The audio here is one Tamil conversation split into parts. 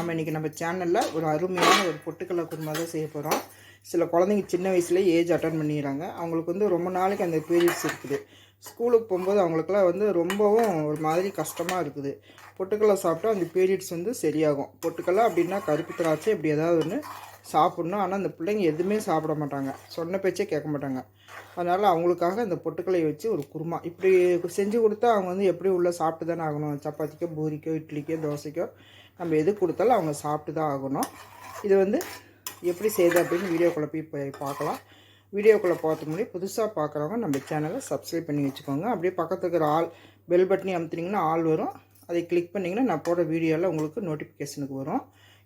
நம்ம இன்றைக்கி நம்ம சேனலில் ஒரு அருமையான ஒரு பொட்டுக்கடலை குருமா தான் செய்ய போகிறோம் சில குழந்தைங்க சின்ன வயசுலேயே ஏஜ் அட்டன் பண்ணிடுறாங்க அவங்களுக்கு வந்து ரொம்ப நாளைக்கு அந்த பீரியட்ஸ் இருக்குது. ஸ்கூலுக்கு போகும்போது அவங்களுக்குலாம் வந்து ரொம்பவும் ஒரு மாதிரி கஷ்டமாக இருக்குது. பொட்டுக்கடலை சாப்பிட்டா அந்த பீரியட்ஸ் வந்து சரியாகும். பொட்டுக்கடலை அப்படின்னா கருப்பு திராட்சை இப்படி ஏதாவது ஒன்று சாப்பிட்ணும். ஆனால் அந்த பிள்ளைங்க எதுவுமே சாப்பிட மாட்டாங்க. சொன்ன பேச்சே கேட்க மாட்டாங்க. அதனால் அவங்களுக்காக அந்த பொட்டுக்கலையை வச்சு ஒரு குருமா. இப்படி செஞ்சு கொடுத்தா அவங்க வந்து எப்படி உள்ளே சாப்பிட்டு தானே ஆகணும்? சப்பாத்திக்கோ பூரிக்கோ இட்லிக்கோ தோசைக்கோ நம்ம எது கொடுத்தாலும் அவங்க சாப்பிட்டு தான் ஆகணும். இது வந்து எப்படி செய்யுது அப்படின்னு வீடியோக்குள்ளே போய் போய் பார்க்கலாம். வீடியோக்குள்ளே பார்த்து முன்னாடி புதுசாக பார்க்குறவங்க நம்ம சேனலை சப்ஸ்கிரைப் பண்ணி வச்சுக்கோங்க. அப்படியே பக்கத்துல இருக்கிற ஆள் பெல் பட்டனி அமுத்துனீங்கன்னா ஆள் வரும். அதை கிளிக் பண்ணிங்கன்னா நான் போடுற வீடியோவில் உங்களுக்கு நோட்டிஃபிகேஷனுக்கு வரும்.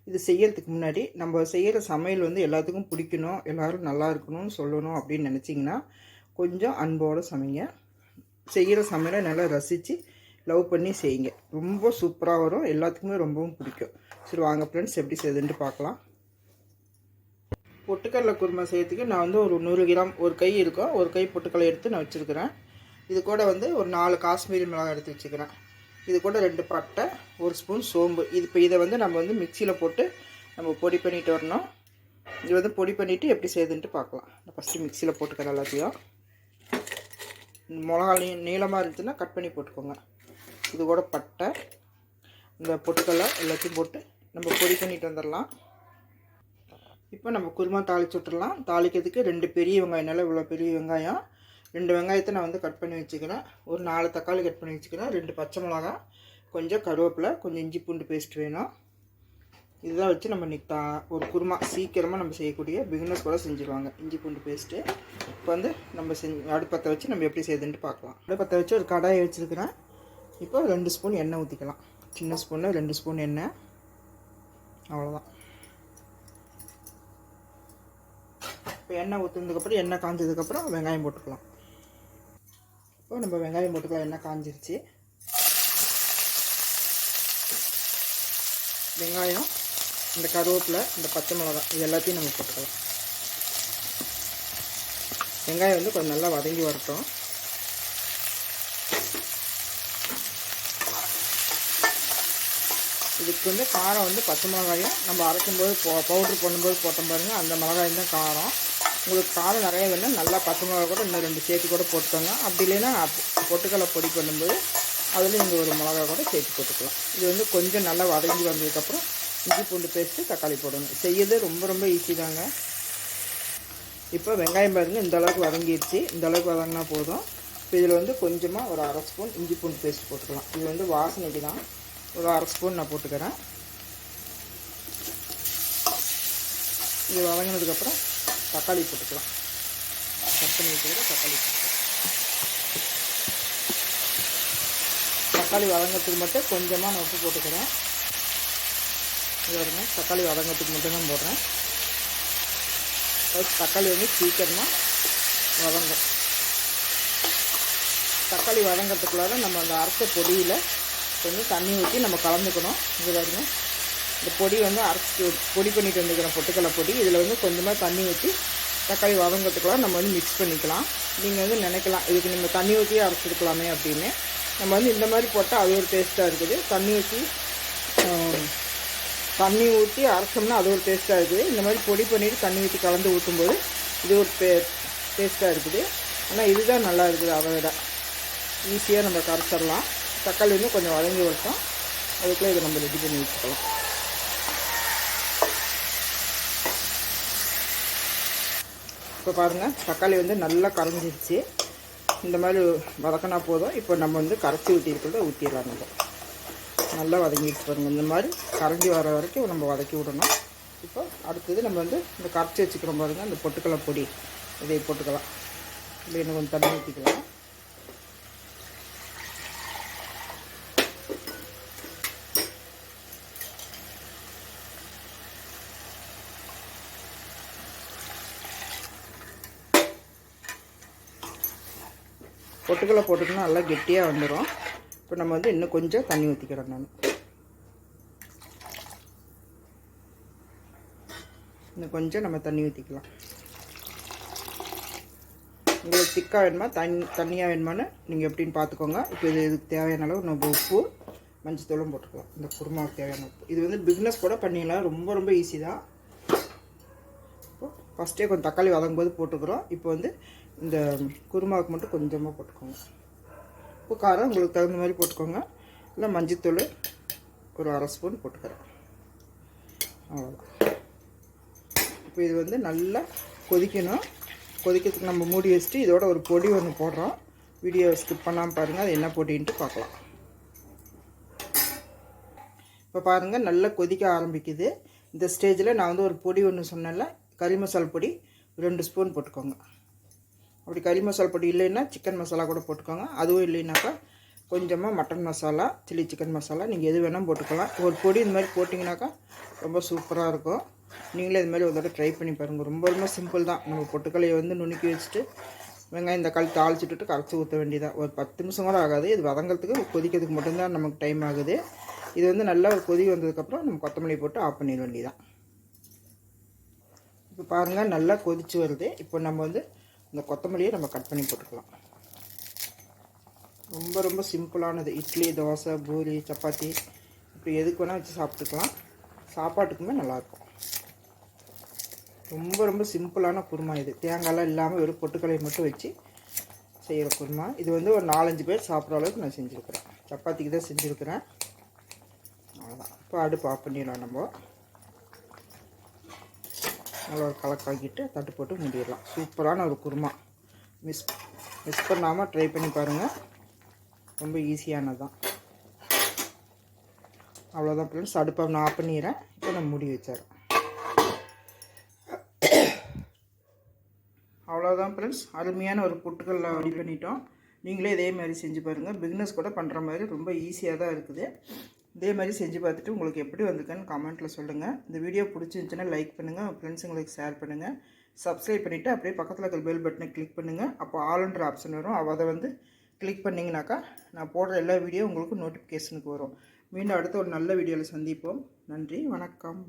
இது செய்யறதுக்கு முன்னாடி நம்ம செய்கிற சமையல் வந்து எல்லாத்துக்கும் பிடிக்கணும் எல்லோரும் நல்லா இருக்கணும்னு சொல்லணும் அப்படின்னு நினச்சிங்கன்னா கொஞ்சம் அன்போடு சமைங்க. செய்கிற சமையலை நல்லா ரசித்து லவ் பண்ணி செய்யுங்க. ரொம்ப சூப்பராக வரும். எல்லாத்துக்குமே ரொம்பவும் பிடிக்கும். சரி வாங்க ஃப்ரெண்ட்ஸ் எப்படி செய்யுதுன்ட்டு பார்க்கலாம். பொட்டுக்கடலை குருமா செய்யறதுக்கு நான் வந்து ஒரு நூறு கிராம் ஒரு கை இருக்கும் ஒரு கை பொட்டுக்கடலை எடுத்து நான் வச்சுருக்கிறேன். இது கூட வந்து ஒரு நாலு காஷ்மீரி மிளகாய் எடுத்து வச்சுக்கிறேன். இது கூட ரெண்டு பட்டை ஒரு ஸ்பூன் சோம்பு. இது இப்போ இதை வந்து நம்ம வந்து மிக்சியில் போட்டு நம்ம பொடி பண்ணிட்டு வரணும். இது வந்து பொடி பண்ணிவிட்டு எப்படி செய்யுதுன்ட்டு பார்க்கலாம். நான் ஃபஸ்ட்டு மிக்சியில் போட்டுக்கிறேன் எல்லாத்தையும். மிளகா நீ நீளமாக இருந்துச்சுன்னா கட் பண்ணி போட்டுக்கோங்க. இது கூட பட்டை இந்த பொட்டுக்கடலை எல்லாத்தையும் போட்டு நம்ம பொடி பண்ணிட்டு வந்துடலாம். இப்போ நம்ம குருமா தாளிச்சு விட்டுடலாம். தாளிக்கிறதுக்கு ரெண்டு பெரிய வெங்காயம் நல்லா இவ்வளோ பெரிய வெங்காயம். ரெண்டு வெங்காயத்தை நான் வந்து கட் பண்ணி வச்சுக்கிறேன். ஒரு நாலு தக்காளி கட் பண்ணி வச்சுக்கிறேன். ரெண்டு பச்சை மிளகா கொஞ்சம் கருவேப்பிலை கொஞ்சம் இஞ்சி பூண்டு பேஸ்ட் வேணும். இதெல்லாம் வச்சு நம்ம இன்றைக்கி தா ஒரு குருமா சீக்கிரமாக நம்ம செய்யக்கூடிய பிகினர்ஸ் கூட செஞ்சுருவாங்க. இஞ்சி பூண்டு பேஸ்ட்டு இப்போ வந்து நம்ம செஞ்சு அடுப்பத்தை வச்சு நம்ம எப்படி செய்யுதுன்ட்டு பார்க்கலாம். அடுப்பத்தை வச்சு ஒரு கடாயை வச்சுருக்கிறேன். இப்போ ரெண்டு ஸ்பூன் எண்ணெய் ஊற்றிக்கலாம் சின்ன ஸ்பூனில் ரெண்டு ஸ்பூன் எண்ணெய். அவ்வளோதான் இப்போ எண்ணெய் ஊற்றுனதுக்கப்புறம் எண்ணெய் காஞ்சதுக்கப்புறம் வெங்காயம் போட்டுக்கலாம். இப்போ நம்ம வெங்காயம் போட்டுக்கலாம். எண்ணெய் காஞ்சிருச்சு. வெங்காயம் இந்த கருவேப்பில் இந்த பச்சை மிளகாய் இது எல்லாத்தையும் நம்ம போட்டுக்கலாம். வெங்காயம் வந்து கொஞ்சம் நல்லா வதங்கி வரட்டும். இதுக்கு வந்து காரம் வந்து பச்சை மிளகாயும் நம்ம அரைக்கும்போது போ பவுட்ரு பண்ணும்போது போட்டோம் பாருங்கள் அந்த மிளகாயும் தான் காரம். உங்களுக்கு காரம் நிறைய வேணும் நல்லா பச்சை மிளகா கூட இன்னும் ரெண்டு சேர்த்து கூட போட்டுக்கோங்க. அப்படி இல்லைன்னா பொட்டுக்கடலை பொடி பண்ணும்போது அதில் நீங்கள் ஒரு மிளகா கூட சேர்த்து போட்டுக்கலாம். இது வந்து கொஞ்சம் நல்லா வதங்கி வந்ததுக்கப்புறம் இஞ்சி பூண்டு பேஸ்ட்டு தக்காளி போடணும். செய்யறது ரொம்ப ரொம்ப ஈஸி தாங்க. இப்போ வெங்காயம் பாருங்கள் இந்த அளவுக்கு வதங்கிடுச்சு இந்த அளவுக்கு வதங்கினா போதும். இப்போ இதில் வந்து கொஞ்சமாக ஒரு அரை ஸ்பூன் இஞ்சி பூண்டு பேஸ்ட் போட்டுக்கலாம். இது வந்து வாசனைக்கு தான். ஒரு அரை ஸ்பூன் நான் போட்டுக்கிறேன். இது வதங்கினதுக்கப்புறம் தக்காளி போட்டுக்கலாம். கட் பண்ணி வச்சுக்கிற தக்காளி போட்டுக்கலாம். தக்காளி வதங்கிறதுக்கு மட்டும் கொஞ்சமாக நான் உப்பு போட்டுக்கிறேன். இது வருங்க தக்காளி வதங்கிறதுக்கு மட்டும்தான் போடுறேன். தக்காளி வந்து சீக்கிரமாக வதங்கும். தக்காளி வதங்கிறதுக்குள்ளார நம்ம அந்த அரைச்ச பொடியில் கொஞ்சம் தண்ணி ஊற்றி நம்ம கலந்துக்கணும். இது பாருங்க. இந்த பொடி வந்து அரைச்சி பொடி பண்ணிட்டு வந்துக்கிறோம் பொட்டுக்கடலை பொடி. இதில் வந்து கொஞ்சமாக தண்ணி ஊற்றி தக்காளி வதங்கிறதுக்குலாம் நம்ம வந்து மிக்ஸ் பண்ணிக்கலாம். நீங்கள் வந்து நினைக்கலாம் இதுக்கு நம்ம தண்ணி ஊற்றி அரைச்சிருக்கலாமே அப்படின்னு. நம்ம வந்து இந்த மாதிரி போட்டால் அது ஒரு டேஸ்ட்டாக இருக்குது. தண்ணி ஊற்றி தண்ணி ஊற்றி அரைச்சோம்னா அது ஒரு டேஸ்ட்டாக இருக்குது. இந்த மாதிரி பொடி பண்ணிவிட்டு தண்ணி ஊற்றி கலந்து ஊற்றும்போது இது ஒரு டே டேஸ்ட்டாக இருக்குது. ஆனால் இதுதான் நல்லா இருக்குது அதை விட ஈஸியாக நம்ம கரைச்சிடலாம். தக்காளி வந்து கொஞ்சம் வதங்கி வரட்டும் அதுக்குள்ளே இதை நம்ம ரெடி பண்ணி வச்சுக்கலாம். இப்போ பாருங்கள் தக்காளி வந்து நல்லா கரைஞ்சிருச்சு. இந்த மாதிரி வதக்கினா போதும். இப்போ நம்ம வந்து கரைச்சி ஊற்றிருக்கிறத ஊற்றிடலாம் நம்ம. நல்லா வதங்கிட்டு பாருங்கள் இந்த மாதிரி கரைஞ்சி வர வரைக்கும் நம்ம வதக்கி விடணும். இப்போ அடுத்தது நம்ம வந்து இந்த கரைச்சி வச்சுக்கிறோம் பாருங்கள் இந்த பொட்டுக்கடலை பொடி. இதை போட்டுக்கலாம். இல்லை இன்னும் கொஞ்சம் தண்ணி ஊற்றிக்கலாம் பொட்டுக்கடலை போட்டுக்கணும் நல்லா கெட்டியாக வந்துடும் இப்போ நம்ம வந்து இன்னும் கொஞ்சம் தண்ணி ஊற்றிக்கிறோம் நான். இன்னும் கொஞ்சம் நம்ம தண்ணி ஊற்றிக்கலாம் உங்களுக்கு திக்காக வேணுமா? தண்ணி தண்ணியாக வேணுமான்னு நீங்கள் எப்படின்னு பார்த்துக்கோங்க இப்போ இது இதுக்கு தேவையான அளவு நம்ம உப்பு மஞ்சத்தூளும் போட்டுக்கலாம். இந்த குருமாவுக்கு தேவையான உப்பு. இது வந்து பிஸ்னஸ் கூட பண்ணிடலாம். ரொம்ப ரொம்ப ஈஸி தான். இப்போ ஃபஸ்ட்டே கொஞ்சம் தக்காளி வதங்கும் போது போட்டுக்கிறோம். இப்போ வந்து இந்த குருமாவுக்கு மட்டும் கொஞ்சமாக போட்டுக்கோங்க. உப்பு காரம் உங்களுக்கு தகுந்த மாதிரி போட்டுக்கோங்க. இல்லை மஞ்சத்தூள் ஒரு அரை ஸ்பூன் போட்டுக்கிறேன். அவ்வளோதான் இப்போ இது வந்து நல்லா கொதிக்கணும். கொதிக்கிறதுக்கு நம்ம மூடி வச்சுட்டு இதோட ஒரு பொடி ஒன்று போடுறோம். வீடியோ ஸ்கிப் பண்ணாமல் பாருங்கள் அது என்ன பொடின்ட்டு பார்க்கலாம். இப்போ பாருங்கள் நல்லா கொதிக்க ஆரம்பிக்குது. இந்த ஸ்டேஜில் நான் வந்து ஒரு பொடி ஒன்று சொன்னேன்ல. கறி மசால் பொடி ரெண்டு ஸ்பூன் போட்டுக்கோங்க. அப்படி கறி மசாலா பொடி இல்லைன்னா சிக்கன் மசாலா கூட போட்டுக்கோங்க. அதுவும் இல்லைனாக்கா கொஞ்சமாக mutton masala chilli chicken masala நீங்கள் எது வேணால் போட்டுக்கலாம். ஒரு பொடி இந்த மாதிரி போட்டிங்கனாக்கா ரொம்ப சூப்பராக இருக்கும். நீங்களே இது மாதிரி ஒரு தடவை ட்ரை பண்ணி பாருங்கள் ரொம்ப ரொம்ப சிம்பிள் தான். நம்ம பொட்டுக்கலையை வந்து நுணுக்கி வச்சுட்டு வெங்காயம் இந்த தக்காளி தாளிச்சுட்டு கரைச்சி ஊற்ற வேண்டியதான் ஒரு பத்து நிமிஷம் கூட ஆகாது. இது வதங்கிறதுக்கு கொதிக்கிறதுக்கு மட்டும்தான் நமக்கு டைம் ஆகுது. இது வந்து நல்லா ஒரு கொதி வந்ததுக்கப்புறம் நம்ம கொத்தமல்லி போட்டு ஆஃப் பண்ணிட வேண்டியதான் இப்போ பாருங்கள் நல்லா கொதிச்சு வருது. இப்போ நம்ம வந்து இந்த கொத்தமல்லியை நம்ம கட் பண்ணி போட்டுக்கலாம். ரொம்ப ரொம்ப சிம்பிளானது. இட்லி தோசை பூரி சப்பாத்தி. இப்படி எதுக்கு வேணால் வச்சு சாப்பிட்டுக்கலாம். சாப்பாட்டுக்குமே நல்லாயிருக்கும். ரொம்ப ரொம்ப சிம்பிளான குருமா இது. தேங்காயெலாம் இல்லாமல் வெறும் பொட்டுக்கலையை மட்டும் வச்சு செய்கிற குருமா. இது வந்து ஒரு நாலஞ்சு பேர் சாப்பிட்ற அளவுக்கு நான் செஞ்சுருக்குறேன். சப்பாத்திக்கு தான் செஞ்சுருக்குறேன். அவ்வளோதான் இப்போ அடுப்பு ஆஃப் பண்ணிடலாம் நம்ம. நல்லா ஒரு கலக்காக்கிட்டு தட்டு போட்டு மூடிடலாம். சூப்பரான ஒரு குருமா. மிஸ் மிஸ் பண்ணாமல் ட்ரை பண்ணி பாருங்கள் ரொம்ப ஈஸியானது தான் அவ்வளோதான் ஃப்ரெண்ட்ஸ் அடுப்பை நான் ஆஃப் பண்ணிடுறேன். இப்போ நான் மூடி வச்சிடறேன். அவ்வளோதான் ஃப்ரெண்ட்ஸ் அருமையான ஒரு புட்டுக்கல்ல ரெடி பண்ணிட்டோம். நீங்களே இதே மாதிரி செஞ்சு பாருங்கள் பிக்னஸ் கூட பண்ணுற மாதிரி ரொம்ப ஈஸியாக தான் இருக்குது. இதே மாதிரி செஞ்சு பார்த்துட்டு உங்களுக்கு எப்படி வந்திருக்குன்னு கமெண்ட்டில் சொல்லுங்கள் இந்த வீடியோ பிடிச்சிருந்துச்சுன்னா லைக் பண்ணுங்கள் உங்கள் ஃப்ரெண்ட்ஸுங்களுக்கு ஷேர் பண்ணுங்கள் சப்ஸ்கிரைப் பண்ணிவிட்டு அப்படியே பக்கத்தில் இருக்கிற பெல் பட்டனை கிளிக் பண்ணுங்கள் அப்போ ஆல்ன்ற ஆப்ஷன் வரும். அதை வந்து கிளிக் பண்ணிங்கனாக்கா நான் போடுற எல்லா வீடியோ உங்களுக்கு நோட்டிஃபிகேஷனுக்கு வரும். மீண்டும் அடுத்த ஒரு நல்ல வீடியோவில் சந்திப்போம். நன்றி. வணக்கம்.